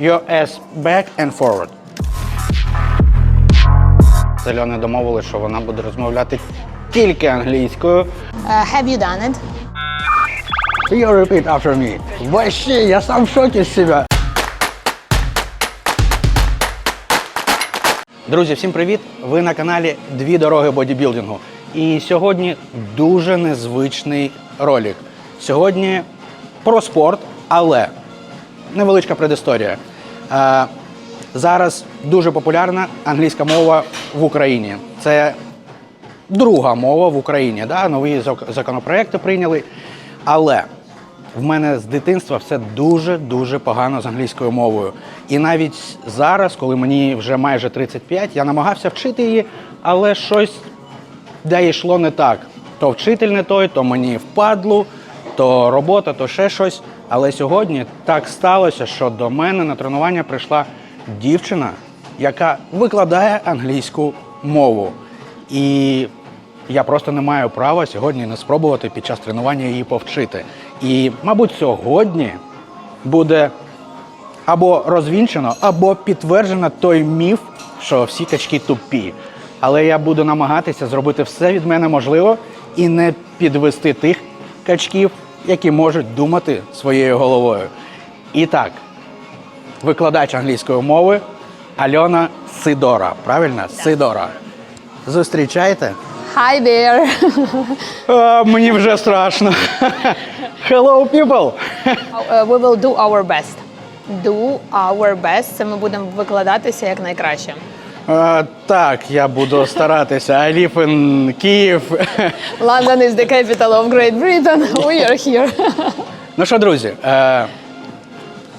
your ass back and forward. З Альоною домовили, що вона буде розмовляти тільки англійською. Uh, have you done it? You repeat after me. Вообще, я сам в шокі з себе. Друзі, всім привіт! Ви на каналі Дві дороги бодібілдингу. І сьогодні дуже незвичний ролик. Сьогодні про спорт, але невеличка предісторія. Е, зараз дуже популярна англійська мова в Україні. Це друга мова в Україні. Да? Нові законопроекти прийняли. Але в мене з дитинства все дуже-дуже погано з англійською мовою. І навіть зараз, коли мені вже майже 35, я намагався вчити її, але щось де йшло не так. То вчитель не той, то мені впадлу, то робота, то ще щось. Але сьогодні так сталося, що до мене на тренування прийшла дівчина, яка викладає англійську мову. І я просто не маю права сьогодні не спробувати під час тренування її повчити. І, мабуть, сьогодні буде або розвінчено, або підтверджено той міф, що всі качки тупі. Але я буду намагатися зробити все від мене можливо і не підвести тих качків, які можуть думати своєю головою. І так, викладач англійської мови Альона Сидора. Правильно? Сидора. Зустрічайте. Hi there. А, мені вже страшно. Hello, people! Uh, we will do our best. Do our best. Це ми будемо викладатися як найкраще. А, так, я буду старатися. I live in Київ. London is the capital of Great Britain. We are here. ну що, друзі, е,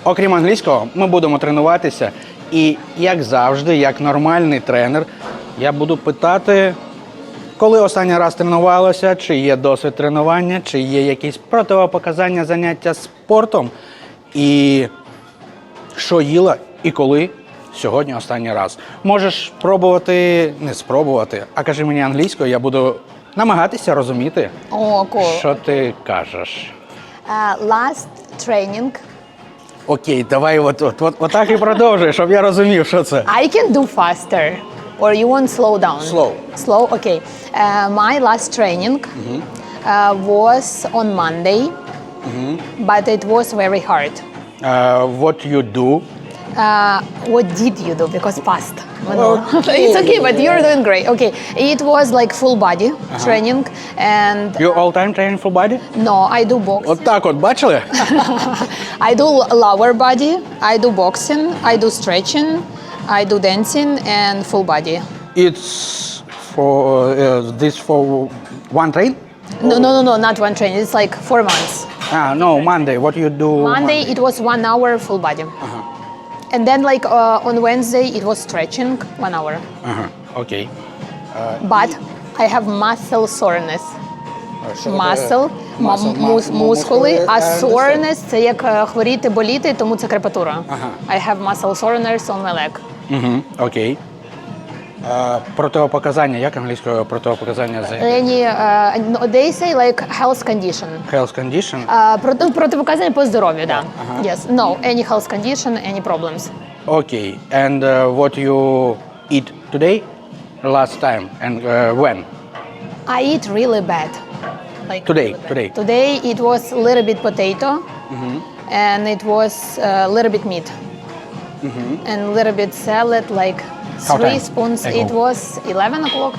окрім англійського, ми будемо тренуватися. І як завжди, як нормальний тренер, я буду питати, коли останній раз тренувалося, чи є досвід тренування, чи є якісь противопоказання заняття спортом, і що їла і коли сьогодні останній раз. Можеш пробувати, не спробувати, а кажи мені англійською, я буду намагатися розуміти, О, cool. що ти кажеш. Uh, last training. Окей, давай от, от, от, от так і продовжуй, щоб я розумів, що це. I can do faster. Or you want slow down? Slow. Slow, okay. Uh, my last training uh, was on Monday, but it was very hard. Uh, what you do? Uh, what did you do? Because past. Oh, no. Okay. it's okay, but you're doing great. Okay, it was like full body training, and You all time training full body? no, I do boxing. От так от, бачили? I do lower body. I do boxing. I do stretching. I do dancing and full body. It's for uh, this for one train? No, no, no, no, not one train. It's like four months. Ah, no, Monday. What you do? Monday it was one hour full body, and then like uh, on Wednesday it was stretching one hour. Ага, окей. But I have muscle soreness. Muscle, ма- Muscle, мус- mu- мускули, мускули, а and soreness – це як е, хворіти, боліти, тому це крепатура. Ага. I have muscle soreness on my leg. Угу, окей. А, противопоказання, як англійською противопоказання за Any, uh, no, they say like health condition. health condition? Uh, проти, протипоказання по здоров'ю, да. Yes, no, any health condition, any problems. Okay. And uh, what you eat today? Last time and uh, when? I eat really bad. Like Today, really bad. today. Today it was a little bit potato, and it was a little bit meat, and a little bit salad, like how three time? spoons. Ago. It was 11 o'clock.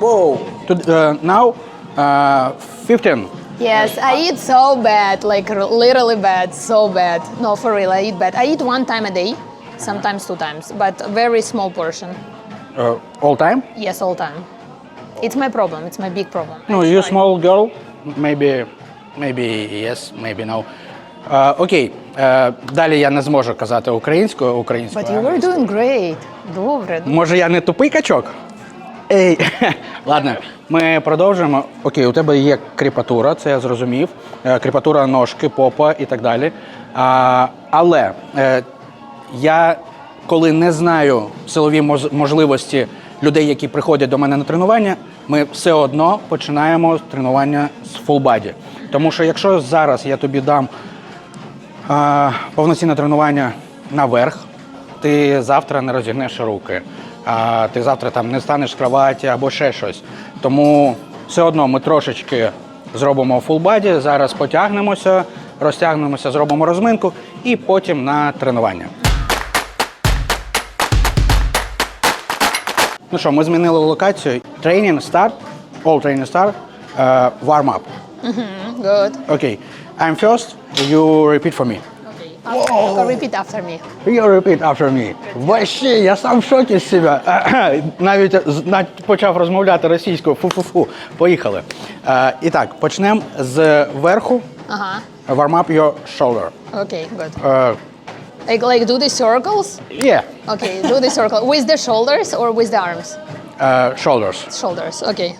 Whoa. To, uh, now, uh, 15. Yes, I eat so bad, like literally bad, so bad. No, for real, I eat bad. I eat one time a day, sometimes two times, but very small portion. Uh, all time? Yes, all time. It's my problem. It's my big problem. No, you small girl. Maybe, maybe yes, maybe no. Uh, okay. Далі я не зможу казати українською, українською. But you were doing great. Добре. Може, я не тупий качок? Ей, ладно, ми продовжуємо. Окей, у тебе є кріпатура, це я зрозумів. Е, Кріпатура ножки, попа і так далі. А, але е, я, коли не знаю силові мож- можливості людей, які приходять до мене на тренування, ми все одно починаємо тренування з body. Тому що якщо зараз я тобі дам повноцінне тренування наверх, ти завтра не розігнеш руки, а ти завтра там не станеш з кроваті або ще щось. Тому все одно ми трошечки зробимо фулбаді, зараз потягнемося, розтягнемося, зробимо розминку і потім на тренування. Ну що, ми змінили локацію. Training start, all training start, uh, warm up. Good. Okay, I'm first, you repeat for me. Okay. After, repeat after me. You repeat after me. Вообще, я сам в шокі з себе. Навіть з- навіть почав розмовляти російською. Фу-фу-фу. Поїхали. Е, І так, почнемо з верху. Ага. Warm up your shoulder. Okay, good. Е, Like, like do the circles. Yeah, Okay, do the circle with the shoulders or with the arms. е, shoulders. Shoulders. Okay.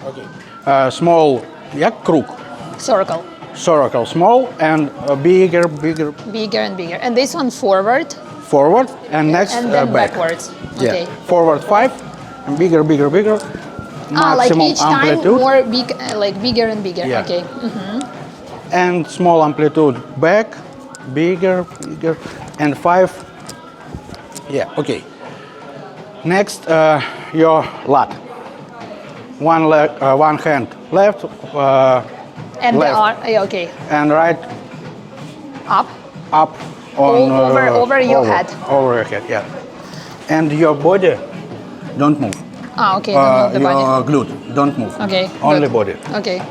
Е, Small, як круг. Circle. Circle small and uh, bigger, bigger Bigger and bigger. And this one forward forward and next and uh, then back. backwards. Yeah. Okay. Forward five, and bigger, bigger, bigger. Ah, like each amplitude. time more big, uh, like bigger and bigger. Yeah. Okay. Mhm. and small amplitude back, bigger, bigger, and five. Yeah, okay. Next, uh, your lat. One leg, uh, one hand left, uh, And the Left. arm. yeah, Okay. and right Up. up on O- over- uh, over your head. Over your head, yeah. And your body, don't move. Ah, okay. Don't Uh, move the body. your glute, don't move. Okay. Only good. body. Okay.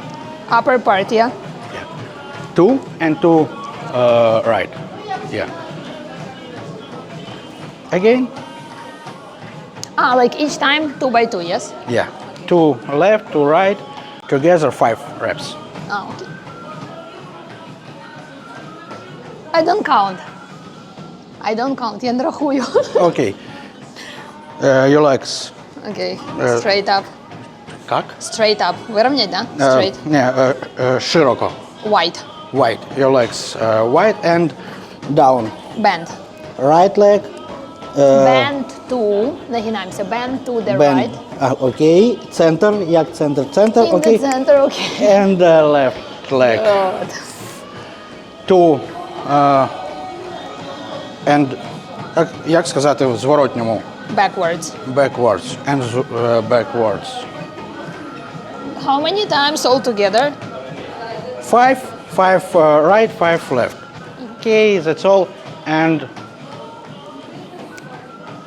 Upper part, yeah. Yeah. Two and two uh, right. Yeah. Again. Ah, like each time two by two, yes. Yeah. Two left, two right. Together five reps. Ah, okay. I don't count. I don't count. Я не рахую. Okay. Uh, your legs. Okay. Е. Straight up. Как? Straight up. Выровнять, да? Uh, Straight. не, uh, uh, широко. Wide. Wide. Your legs uh, wide and down. Bend. Right leg. Uh, Bend to. Нагинаємося. Bend to the bend. right. Uh, окей. Центр. Як центр? Центр. In Окей. the center, okay. And uh, left leg. Good. to uh, and як, як сказати в зворотньому Backwards. backwards and з- uh, backwards. How many times all together? Five, five uh, right, five left. Okay, that's all. And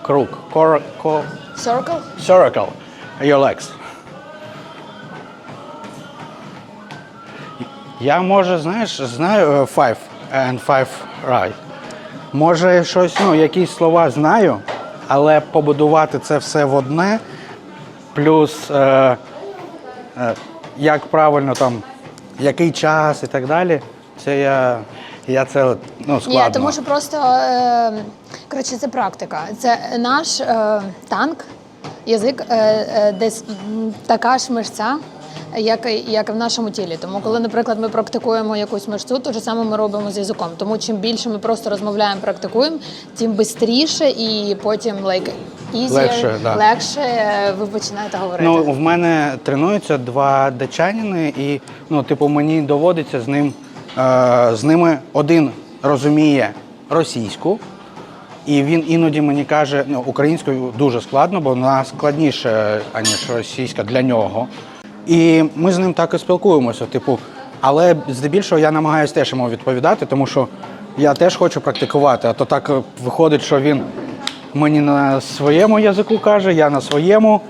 круг, cor, cor, Circle? circle, Your legs. Я може, знаєш, знаю е, five and five right. Може, щось, ну, якісь слова знаю, але побудувати це все в одне, плюс е, е, як правильно там, який час і так далі, це я, я це ну, складно. Ні, тому що просто е, коротше, це практика. Це наш е, танк, язик, е, е, десь така ж мишця. Як, як і в нашому тілі. Тому, коли, наприклад, ми практикуємо якусь мишцю, то ж саме ми робимо з язиком. Тому чим більше ми просто розмовляємо, практикуємо, тим швидше і потім like, easier, Легше, да. легше е, ви починаєте говорити. Ну, в мене тренуються два датчанини, і ну, типу, мені доводиться з ним е, з ними один розуміє російську, і він іноді мені каже, ну, українською дуже складно, бо вона складніша, аніж російська для нього. І ми з ним так і спілкуємося. Типу, але здебільшого я намагаюся теж йому відповідати, тому що я теж хочу практикувати. А то так виходить, що він мені на своєму язику каже, я на своєму,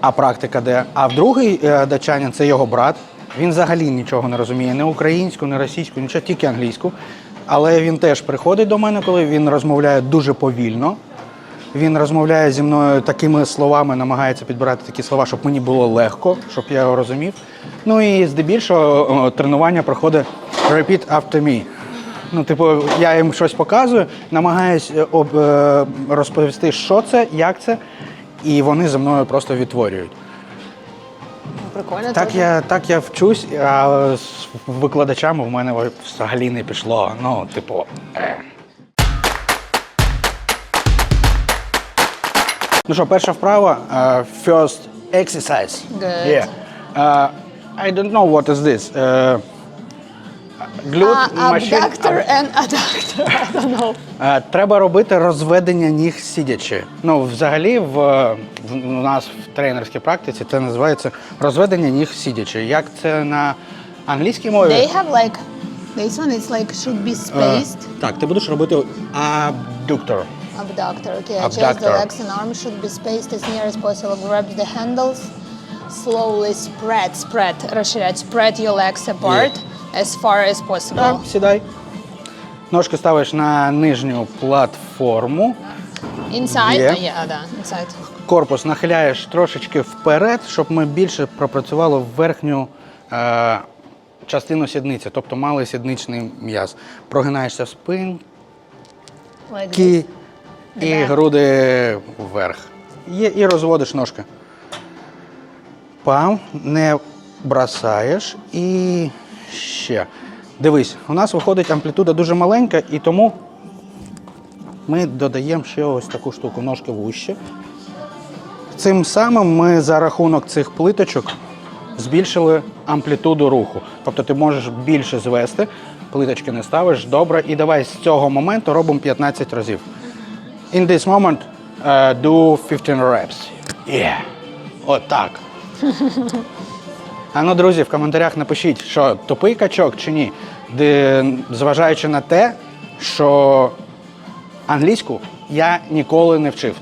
а практика де. А в другий е, датчанин це його брат. Він взагалі нічого не розуміє, ні українську, ні російську, нічого, тільки англійську. Але він теж приходить до мене, коли він розмовляє дуже повільно. Він розмовляє зі мною такими словами, намагається підбирати такі слова, щоб мені було легко, щоб я його розумів. Ну і здебільшого тренування проходить repeat after me. Ну, типу, я їм щось показую, намагаюсь е, е, розповісти, що це, як це, і вони за мною просто відтворюють. Прикольно. Так я, так я вчусь, а з викладачами в мене взагалі не пішло. Ну, типу. е. Ну що, перша вправа. Uh, first exercise. Good. Yeah. Uh, I don't know what is this. Uh, Glute Uh, machine. abductor and adductor. I don't know. Е, Треба робити розведення ніг сидячи. Ну, взагалі, в, в у нас в тренерській практиці це називається розведення ніг сидячи. Як це на англійській мові? They have like this one. It's like should be Е, spaced. так, ти будеш робити абдуктор. Abductor. Okay, adjust the Abductor. legs and arms should be spaced as near as possible. Grab the handles. Slowly spread, spread, розширять. Spread your legs apart as far as possible. Так, сідай. Ножки ставиш на нижню платформу. Inside? Є. Yeah, да, inside. Корпус нахиляєш трошечки вперед, щоб ми більше пропрацювали верхню е, частину сідниці, тобто мали сідничний м'яз. Прогинаєшся в спинки Like this. і Back. груди вверх. Є, і розводиш ножки. Пам, не бросаєш і ще. Дивись, у нас виходить амплітуда дуже маленька, і тому ми додаємо ще ось таку штуку, ножки вище. Цим самим ми за рахунок цих плиточок збільшили амплітуду руху. Тобто ти можеш більше звести, плиточки не ставиш, добре. І давай з цього моменту робимо 15 разів. In this moment, uh, do 15 reps. Yeah. Отак. А ну, друзі, в коментарях напишіть, що тупий качок чи ні, де, зважаючи на те, що англійську я ніколи не вчив.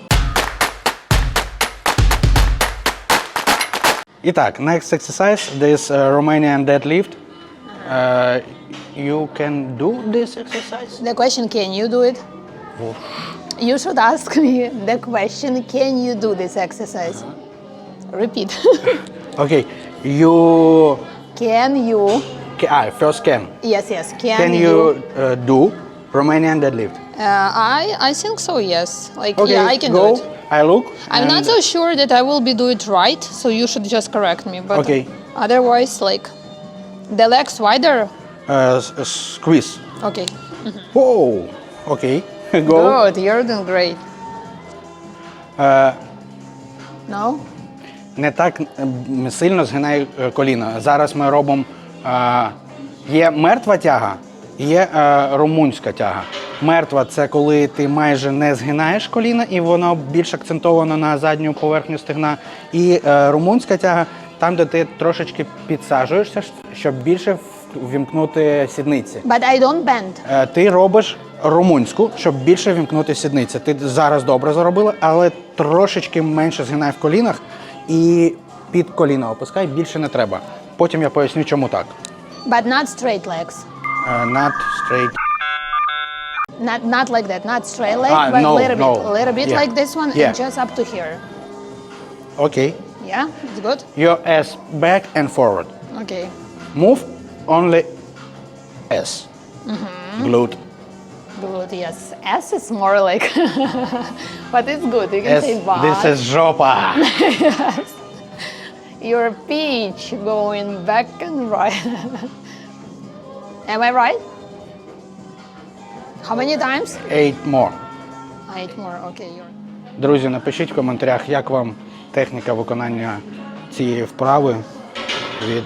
І так, next exercise, this uh, Romanian deadlift. Uh, you can do this exercise? The question, can you do it? You should ask me the question, can you do this exercise? Repeat. Okay, you can you? ah, first can. Yes, yes. Can, Can you uh, do Romanian deadlift? Uh, I I think so. Yes. Like Okay, yeah, I can go. do it. I look. I'm not so sure that I will be do it right, so you should just correct me. But Okay. otherwise, like the legs wider. uh, uh, squeeze. Okay. Whoa. Okay. Go. Good. You're doing great. Uh, No. Не так сильно згинай е, коліна. Зараз ми робимо. е, Є мертва тяга, є е, румунська тяга. Мертва це коли ти майже не згинаєш коліна, і воно більш акцентовано на задню поверхню стегна. І е, румунська тяга там, де ти трошечки підсаджуєшся, щоб більше в- ввімкнути сідниці. But I don't bend. Е, Ти робиш румунську, щоб більше вімкнути сідниці. Ти зараз добре заробила, але трошечки менше згинай в колінах і під коліна опускай, більше не треба. Потім я поясню, чому так. But not straight legs. Е, Not straight. Not not like that. Not straight leg, Ah, but no, a little no. bit, a little bit Yeah. like this one, Yeah. and just up to here. Окей. Yeah, it's good. Your ass back and forward. Okay. Move only S. Glute. Good. Yes. S is more like, but it's good. You can S. say butt. This is жопа. Your peach going back and right. Am I right? How many times? Eight more. Eight more. Okay. You're. Друзі, напишіть в коментарях, як вам техніка виконання цієї вправи від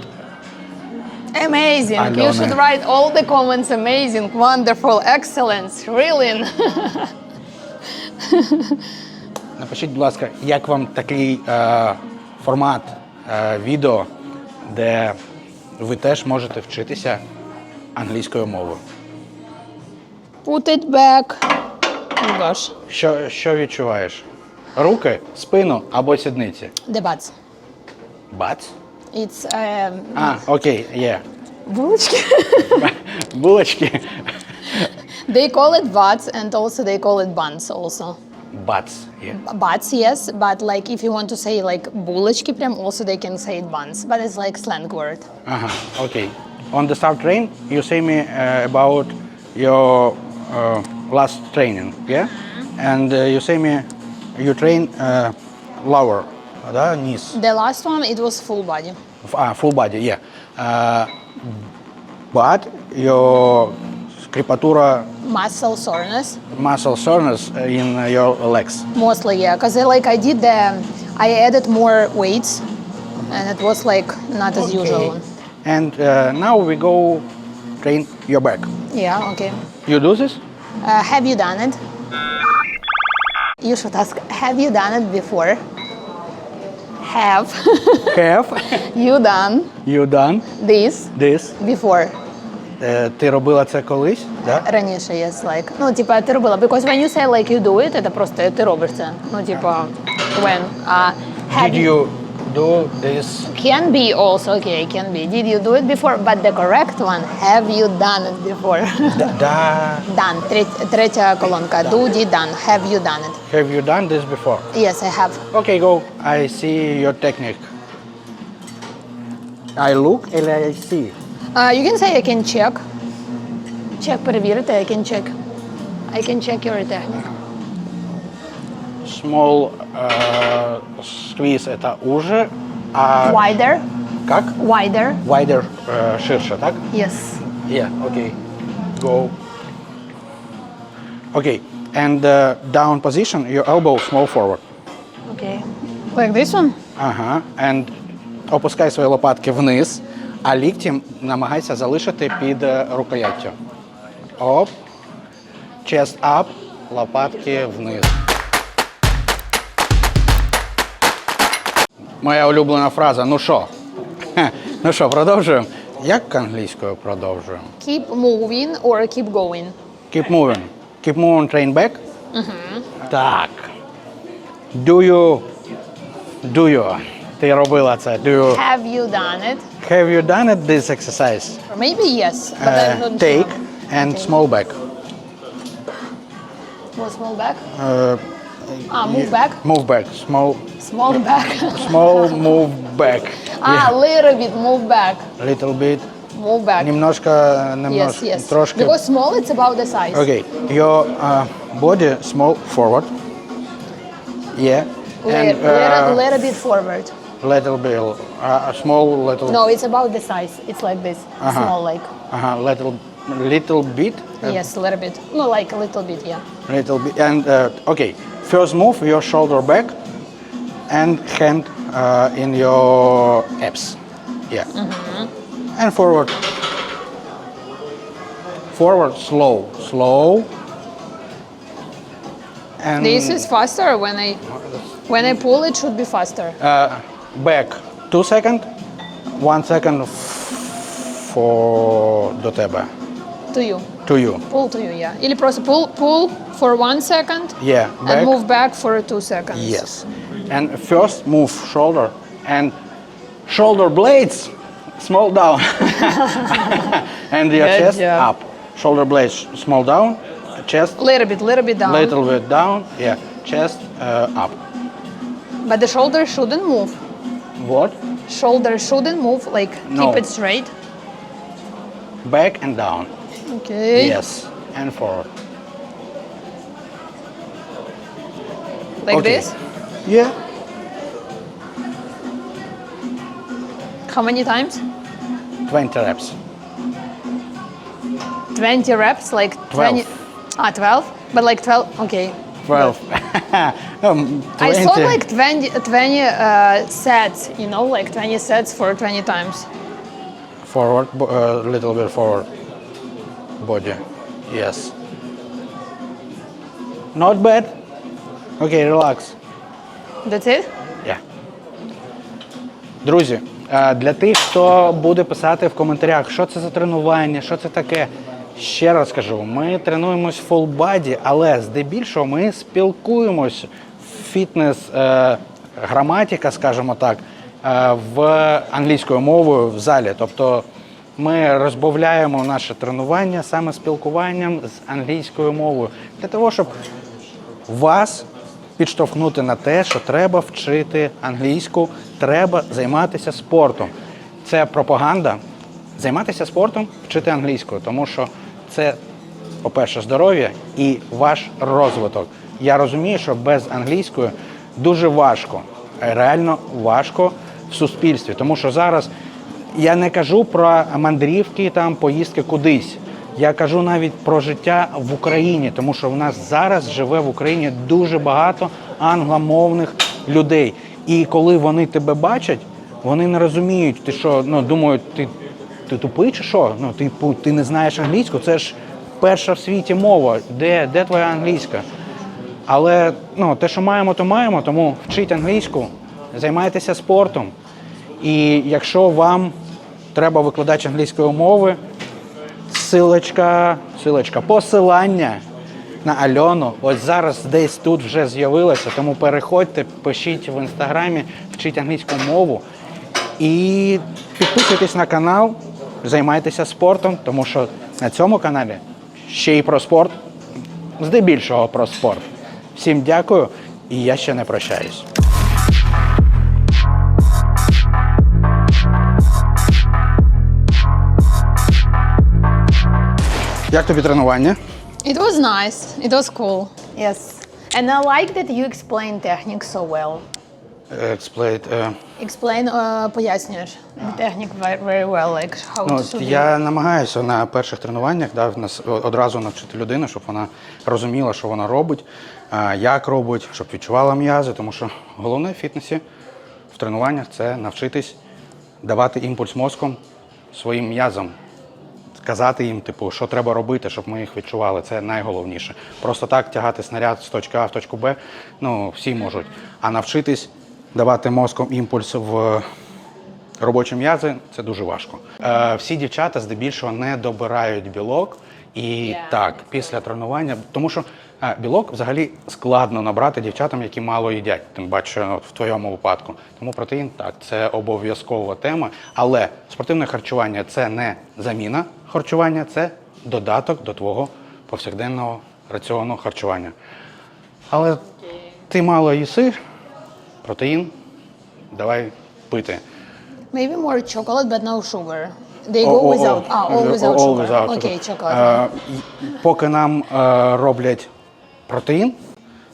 Amazing. You should write all the comments. Amazing, wonderful, excellent, thrilling. Напишіть, будь ласка, як вам такий е, формат е, відео, де ви теж можете вчитися англійською мовою. Put it back. Oh gosh. Що, що відчуваєш? Руки, спину або сідниці? The butts. Бац? It's um, А, окей, є. булочки. Булочки. they call it butts and also they call it buns also. Бац. Є. Butts, yes, but like if you want to say like булочки прям, also they can say it buns, but it's like slang word. Ага, окей. On the start train, you say me uh, about your uh, last training, yeah? And uh, you say me you train uh, lower, да, низ. The last one, it was full body. F- Ah, full body, yeah. Uh, but your scriptura Muscle soreness, muscle soreness in your legs. mostly, yeah, because like I did the, I added more weights, and it was like not as usual. And uh, now we go train your back. Yeah, okay. You do this? Uh, have you done it? You should ask, have you done it before? Have Have you done you done this this? before? Е, ти робила це колись? Да? Раніше yes, like, ну, типа, ти робила. Because when you say like you do it, це просто ти робиш це. Ну, типа, when. А have Did you do this? Can be also, okay, can be. Did you do it before? But the correct one, have you done it before? Да, да. done. Третя, третя колонка. Do, did, done. Have you done it? Have you done this before? Yes, I have. Okay, go. I see your technique. I look and I see. Uh, you can say I can check. Check, перевірити, I can check. I can check your technique. Small uh, squeeze это уже, а Wider, как? wider. Wider uh, ширше, так? Yes. Yeah, okay. Go. Okay, and uh, down position, your elbow small forward. Okay. Like this one? Ага. And опускай свої лопатки вниз, а лікті намагайся залишити під е, рукояттю. Оп. Chest up, лопатки вниз. Моя улюблена фраза. Ну що? Ну що, продовжуємо? Як англійською продовжуємо? Keep moving or keep going. Keep moving. Keep moving, train back. Так. Do you... Do you? Ти робила це. Do you... Have you done it? Have you done it, this exercise? Or maybe yes, but Uh, I'm not take sure. and small back. Small, small back. Uh, Ah, move back. Move back. Small, Small back. small move back. Ah, little bit move back. Yeah. Little bit. Move back. Немножко, Yes, немножко, yes. трошки. Because small, it's about the size. Okay. Your uh, body small forward. Yeah. Little, And uh, little, little bit forward. little bit, uh, small little. No, it's about the size. It's like this. Uh-huh. Small, like. Uh-huh, little, little bit. uh, Yes, a little bit. No, like a little bit, yeah. Little bit. And uh, okay, First move your shoulder back and hand uh, in your abs. Yeah. Mm-hmm. And forward. Forward, slow, slow. And this is faster when I when I pull it should be faster. Uh, back two second, one second for the table. To you to you. Pull to you, yeah. Или просто pull pull for one second Yeah, and back. move back for two seconds. Yes. And first move shoulder and shoulder blades small down. and your Good chest job. up. Shoulder blades small down, chest Little bit, little bit down. little bit down. Yeah, chest uh, up. But the shoulder shouldn't move. What? Shoulder shouldn't move. Like No. keep it straight. Back and down. Okay. Yes. And forward. Like Okay. this. Yeah. How many times? 20 reps. 20 reps, like 20. Ah, 12? But like 12, okay. 12. um, 20. I saw like 20, 20 uh, sets, you know, like 20 sets for 20 times. forward, a uh, little bit forward body. Yes. Not bad. Okay, relax. That's it? Yeah. Друзі, е, для тих, хто буде писати в коментарях, що це за тренування, що це таке. Ще раз кажу, ми тренуємось full body, але здебільшого ми спілкуємось фітнес е, граматика, скажімо так, е, в англійською мовою в залі. Тобто ми розбавляємо наше тренування саме спілкуванням з англійською мовою для того, щоб вас підштовхнути на те, що треба вчити англійську, треба займатися спортом. Це пропаганда. Займатися спортом, вчити англійську, тому що це, по-перше, здоров'я і ваш розвиток. Я розумію, що без англійської дуже важко, реально важко в суспільстві, тому що зараз я не кажу про мандрівки, там поїздки кудись. Я кажу навіть про життя в Україні, тому що в нас зараз живе в Україні дуже багато англомовних людей. І коли вони тебе бачать, вони не розуміють, ти що ну думають, ти ти тупий чи що? Ну, типу, ти не знаєш англійську, це ж перша в світі мова. Де, де твоя англійська? Але ну, те, що маємо, то маємо, тому вчіть англійську, займайтеся спортом. І якщо вам треба викладач англійської мови, силочка, силочка, посилання на Альону. Ось зараз десь тут вже з'явилося, тому переходьте, пишіть в інстаграмі, вчіть англійську мову і підписуйтесь на канал, займайтеся спортом, тому що на цьому каналі ще й про спорт, здебільшого про спорт. Всім дякую, і я ще не прощаюсь. Як тобі тренування? It was nice. It was cool. Yes. And I like that you explain technique so well. Explain, е, Explain, uh, пояснюєш technique very, very well, like how Ну, to я намагаюся на перших тренуваннях да, нас одразу навчити людину, щоб вона розуміла, що вона робить, як робить, щоб відчувала м'язи. Тому що головне в фітнесі в тренуваннях це навчитись давати імпульс мозком своїм м'язам. Сказати їм, типу, що треба робити, щоб ми їх відчували. Це найголовніше. Просто так тягати снаряд з точки А в точку Б, ну всі можуть. А навчитись давати мозком імпульс в робочі м'язи це дуже важко. Е, всі дівчата здебільшого не добирають білок. І так, після тренування, тому що е, білок взагалі складно набрати дівчатам, які мало їдять, тим паче от, в твоєму випадку. Тому протеїн так, це обов'язкова тема. Але спортивне харчування це не заміна харчування, це додаток до твого повсякденного раціону харчування. Але ти мало їси, протеїн, давай пити. Maybe more chocolate, but no sugar. They go without. Ah, all without sugar. without chocolate. Поки нам е, роблять протеїн,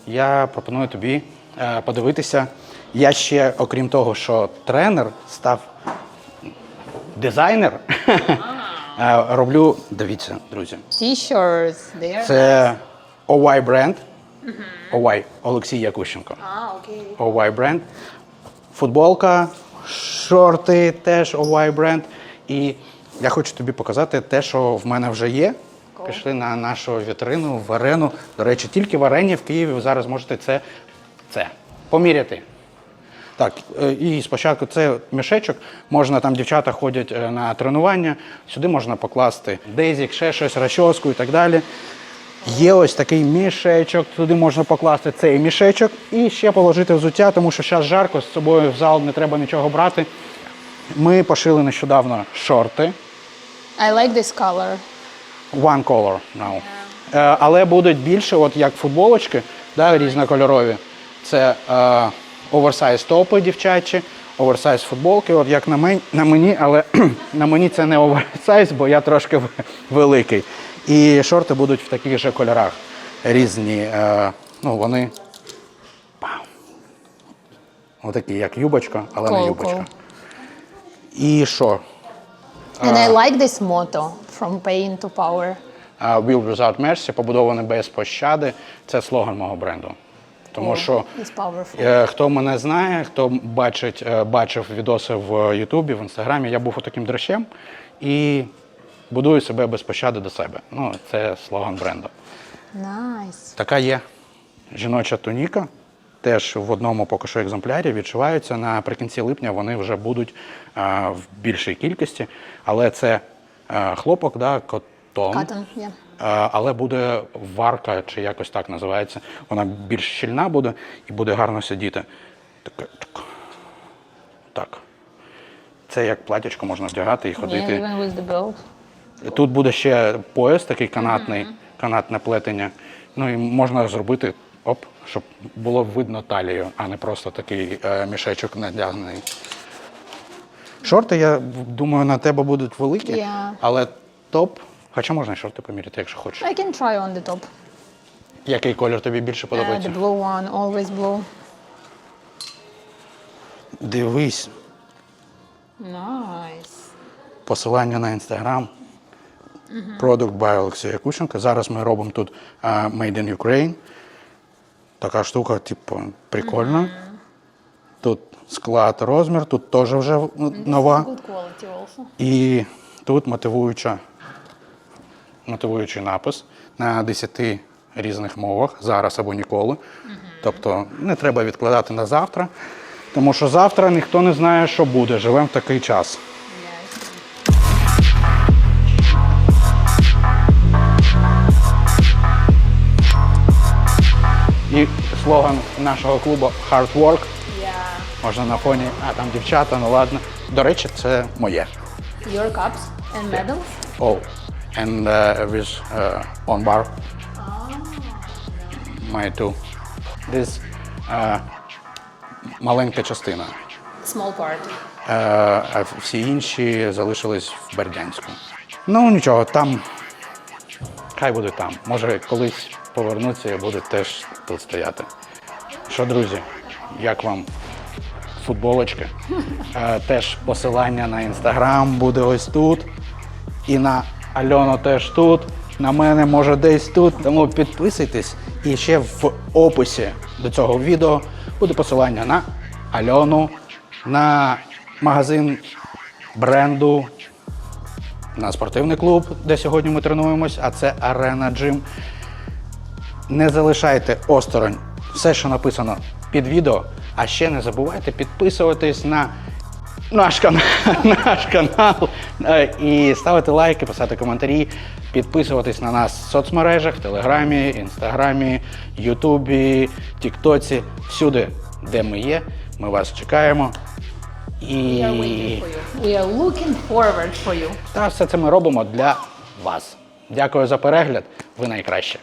я пропоную тобі е, подивитися. Я ще, окрім того, що тренер став дизайнер, е, роблю, дивіться, друзі, T-shirts. Це OY бренд. OY, Олексій Якущенко. Ah, okay. OY бренд. Футболка, шорти теж OY бренд. І я хочу тобі показати те, що в мене вже є. Пішли на нашу вітрину в арену. До речі, тільки в арені в Києві ви зараз можете це, це поміряти. Так, е, і спочатку це мішечок. Можна там дівчата ходять е, на тренування. Сюди можна покласти дезік, ще щось, розчоску і так далі. Є ось такий мішечок, туди можна покласти цей мішечок і ще положити взуття, тому що зараз жарко, з собою в зал не треба нічого брати. Ми пошили нещодавно шорти. I like this color. One color now. Е, але будуть більше, от як футболочки, да, різнокольорові. Це е, оверсайз топи дівчачі, оверсайз футболки, от як на мені, на мені, але на мені це не оверсайз, бо я трошки великий. І шорти будуть в таких же кольорах. Різні. Е, ну, вони. Отакі, як юбочка, але не юбочка. cool. І що? And I like this motto from pain to power. А Will Without Mercy, побудований без пощади. Це слоган мого бренду. Тому що е, хто мене знає, хто бачить, е, бачив відоси в Ютубі, в Інстаграмі, я був таким дрищем і будую себе без пощади до себе. Ну, це слоган бренду. Nice. Така є жіноча туніка. Теж в одному поки що екземплярі відчуваються. Наприкінці липня вони вже будуть е, в більшій кількості. Але це хлопок, да, котон. Cotton, yeah. Е, Але буде варка, чи якось так називається. Вона більш щільна буде і буде гарно сидіти. Так. так. Це як платячко можна вдягати і Yeah, ходити. even with the belt. Тут буде ще пояс такий канатний, канатне плетення. Ну і можна зробити, оп, щоб було видно талію, а не просто такий е, мішечок надягнений. Шорти, я думаю, на тебе будуть великі, Yeah. але топ. Хоча можна і шорти поміряти, якщо хочеш. I can try on the top. Який колір тобі більше Uh, подобається? the blue one, always blue. Дивись, Nice. посилання на інстаграм. Product by Олексій Якущенко. Зараз ми робимо тут а, Made in Ukraine. Така штука, типу, прикольна. Тут склад, розмір, тут теж вже нова. І Тут мотивуюча, мотивуючий напис на 10 різних мовах зараз або ніколи. Тобто не треба відкладати на завтра, тому що завтра ніхто не знає, що буде. Живемо в такий час. І слоган нашого клубу Hard Work. Можна на фоні, а там дівчата, ну ладно. До речі, це моє. Your cups and medals? Oh, and uh, with uh, on bar. My two. This uh, маленька частина. Small part. Е, а всі інші залишились в Бердянську. Ну нічого, там хай буде там. Може, колись повернуться і будуть теж тут стояти. Що, друзі, як вам футболочки? Е, теж посилання на інстаграм буде ось тут. І на Альону теж тут. На мене може десь тут. Тому підписуйтесь. І ще в описі до цього відео буде посилання на Альону, на магазин бренду, на спортивний клуб, де сьогодні ми тренуємось, а це Арена Джим. Не залишайте осторонь все, що написано під відео, а ще не забувайте підписуватись на наш канал, наш канал е, і ставити лайки, писати коментарі, підписуватись на нас в соцмережах, в Телеграмі, Інстаграмі, Ютубі, Тіктоці, всюди, де ми є. Ми вас чекаємо. І We are waiting for you. We are looking forward for you. та все це ми робимо для вас. Дякую за перегляд. Ви найкраще.